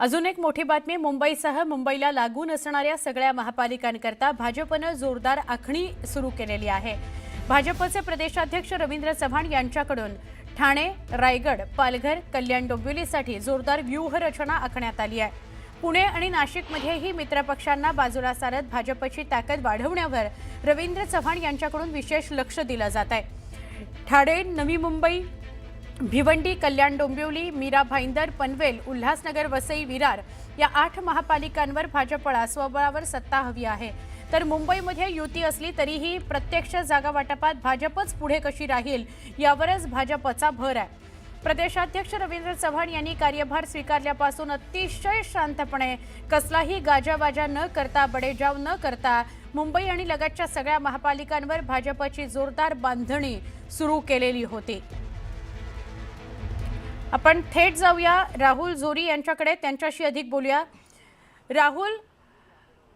अजून एक मोठी बातमी मुंबईसह मुंबईला लागून असणाऱ्या सगळ्या महापालिकांकरता भाजपनं जोरदार आखणी सुरू केलेली आहे. भाजपचे प्रदेशाध्यक्ष रवींद्र चव्हाण यांच्याकडून ठाणे रायगड पालघर कल्याण डोंबिवलीसाठी जोरदार व्यूहरचना आखण्यात आली आहे. पुणे आणि नाशिकमध्येही मित्रपक्षांना बाजूला सारत भाजपची ताकद वाढवण्यावर रवींद्र चव्हाण यांच्याकडून विशेष लक्ष दिलं जात आहे. ठाणे नवी मुंबई भिवंडी कल्याण डोंबिवली मीरा भाईंदर पनवेल उल्हासनगर वसई विरार या आठ महापालिकांवर भाजपला स्वबळावर सत्ता हवी आहे. तर मुंबईमध्ये युती असली तरीही प्रत्यक्ष जागा वाटपात भाजपच पुढे कशी राहील यावरच भाजपचा भर आहे. प्रदेशाध्यक्ष रवींद्र चव्हाण यांनी कार्यभार स्वीकारल्यापासून अतिशय शांतपणे कसलाही गाजावाजा न करता बडेजाव न करता मुंबई आणि लगतच्या सगळ्या महापालिकांवर भाजपची जोरदार बांधणी सुरू केलेली होती. आपण थेट जाऊया. राहुल जोरी यांच्याकडे त्यांच्याशी अधिक बोलूया. राहुल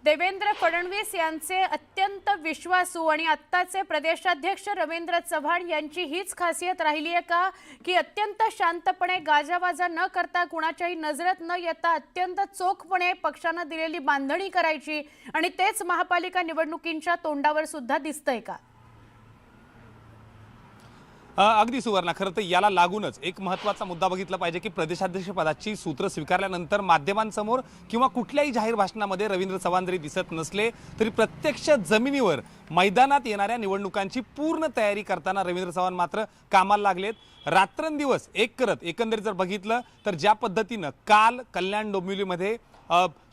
देवेंद्र फडणवीस यांचे अत्यंत विश्वासू आणि आत्ताचे प्रदेशाध्यक्ष रवींद्र चव्हाण यांची हीच खासियत राहिली आहे का? की अत्यंत शांतपणे गाजावाजा न करता कुणाच्याही नजरेत न येता अत्यंत चोखपणे पक्षानं दिलेली बांधणी करायची आणि तेच महापालिका निवडणुकींच्या तोंडावर सुद्धा दिसतंय का? अगदी सुवर्णा. खरं तर याला लागूनच एक महत्त्वाचा मुद्दा बघितला पाहिजे की प्रदेशाध्यक्ष पदाची सूत्र स्वीकारल्यानंतर माध्यमांसमोर किंवा कुठल्याही जाहीर भाषणामध्ये रवींद्र चव्हाण जरी दिसत नसले तरी प्रत्यक्ष जमिनीवर मैदानात येणाऱ्या निवडणुकांची पूर्ण तयारी करताना रवींद्र चव्हाण मात्र कामाला लागलेत. रात्रंदिवस एक करत एकंदरीत जर बघितलं तर ज्या पद्धतीनं काल कल्याण डोंबिवलीमध्ये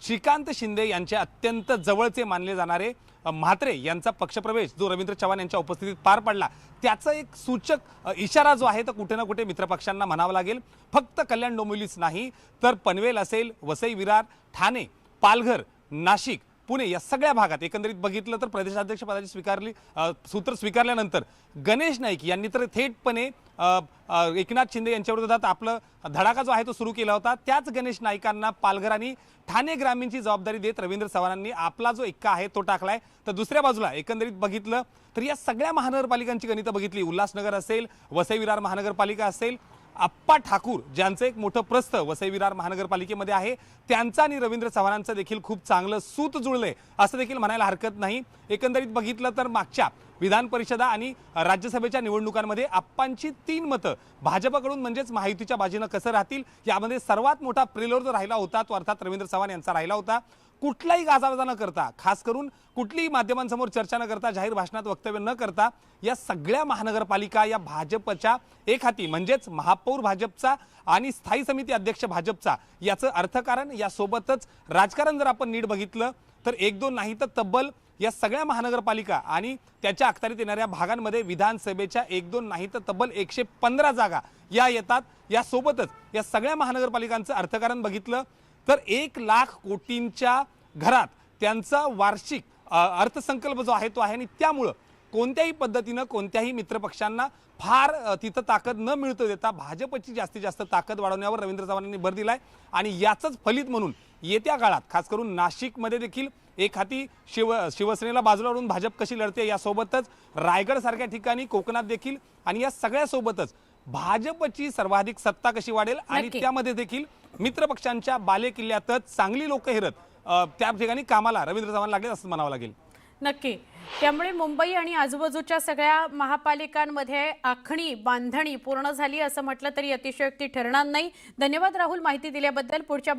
श्रीकांत शिंदे यांचे अत्यंत जवळचे मानले जाणारे म्हात्रे यांचा पक्षप्रवेश जो रवींद्र चव्हाण यांच्या उपस्थितीत पार पडला त्याचा एक सूचक इशारा जो आहे तो कुठे ना कुठे मित्रपक्षांना म्हणावा लागेल. फक्त कल्याण डोंबिवलीच नाही तर पनवेल असेल वसई विरार ठाणे पालघर नाशिक पुणे या सगळ्या भागात एकंदरीत बघितलं तर प्रदेशाध्यक्षपदाची स्वीकारली सूत्र स्वीकारल्यानंतर गणेश नाईक यांनी तर थेटपणे एकनाथ शिंदे यांच्याविरोधात आपलं धडाका जो आहे तो सुरू केला होता. त्याच गणेश नाईकांना पालघरांनी ठाणे ग्रामीणची जबाबदारी देत रवींद्र चव्हाणांनी आपला जो एक्का आहे तो टाकलाय. तर दुसऱ्या बाजूला एकंदरीत बघितलं तर या सगळ्या महानगरपालिकांची गणितं बघितली. उल्हासनगर असेल वसई विरार महानगरपालिका असेल आप्पा ठाकूर ज्यांचं एक मोठं प्रस्थ वसई विरार महानगरपालिकेमध्ये आहे त्यांचं आणि रवींद्र चव्हाणांचं देखील खूप चांगलं सूत जुळलंय असं देखील म्हणायला हरकत नाही. एकंदरीत बघितलं तर मागच्या विधान परिषदा आणि राज्यसभेच्या निवडणुकांमध्ये आप्पांची तीन मतं भाजपकडून म्हणजेच महायुतीच्या बाजूनं कसं राहतील यामध्ये सर्वात मोठा प्रिलोर जो राहिला होता तो अर्थात रवींद्र चव्हाण यांचा राहिला होता. कुठलाही गाजावाजा न करता खास करून कुठलीही माध्यमांसमोर चर्चा न करता जाहीर भाषणात वक्तव्य न करता या सगळ्या महानगरपालिका या भाजपच्या एक हाती म्हणजेच महापौर भाजपचा आणि स्थायी समिती अध्यक्ष भाजपचा याचं अर्थकारण यासोबतच राजकारण जर आपण नीट बघितलं तर एक दोन नाही तर तब्बल या सगळ्या महानगरपालिका आणि त्याच्या अखत्यारीत येणाऱ्या भागांमध्ये विधानसभेच्या एक दोन नाही तर तब्बल एकशे पंधरा जागा या येतात. यासोबतच या सगळ्या महानगरपालिकांचं अर्थकारण बघितलं तर एक लाख कोटींच्या घरात त्यांचा वार्षिक अर्थसंकल्प जो आहे तो आहे आणि त्यामुळं कोणत्याही पद्धतीनं कोणत्याही मित्रपक्षांना फार तिथं ताकद न मिळतं देता भाजपची जास्तीत जास्त ताकद वाढवण्यावर रवींद्र चव्हाणांनी भर दिला आहे आणि याचंच फलित म्हणून येत्या काळात खास करून नाशिकमध्ये देखील एक हाती शिव शिवसेनेला बाजूला भाजप कशी लढते यासोबतच रायगडसारख्या ठिकाणी कोकणात देखील आणि या सगळ्यासोबतच भाजपची सर्वाधिक सत्ता कशी वाढेल आणि. त्यामध्ये देखील मित्रपक्षांच्या बालेकिल्ल्यातच चांगली लोक हिरत. त्या ठिकाणी कामाला रवींद्र चव्हाण लागले असं म्हणावं लागेल. नक्की. त्यामुळे मुंबई आणि आजूबाजूच्या सगळ्या महापालिकांमध्ये आखणी बांधणी पूर्ण झाली असं म्हटलं तरी अतिशयोक्ती ठरणार नाही. धन्यवाद राहुल माहिती दिल्याबद्दल. पुढच्या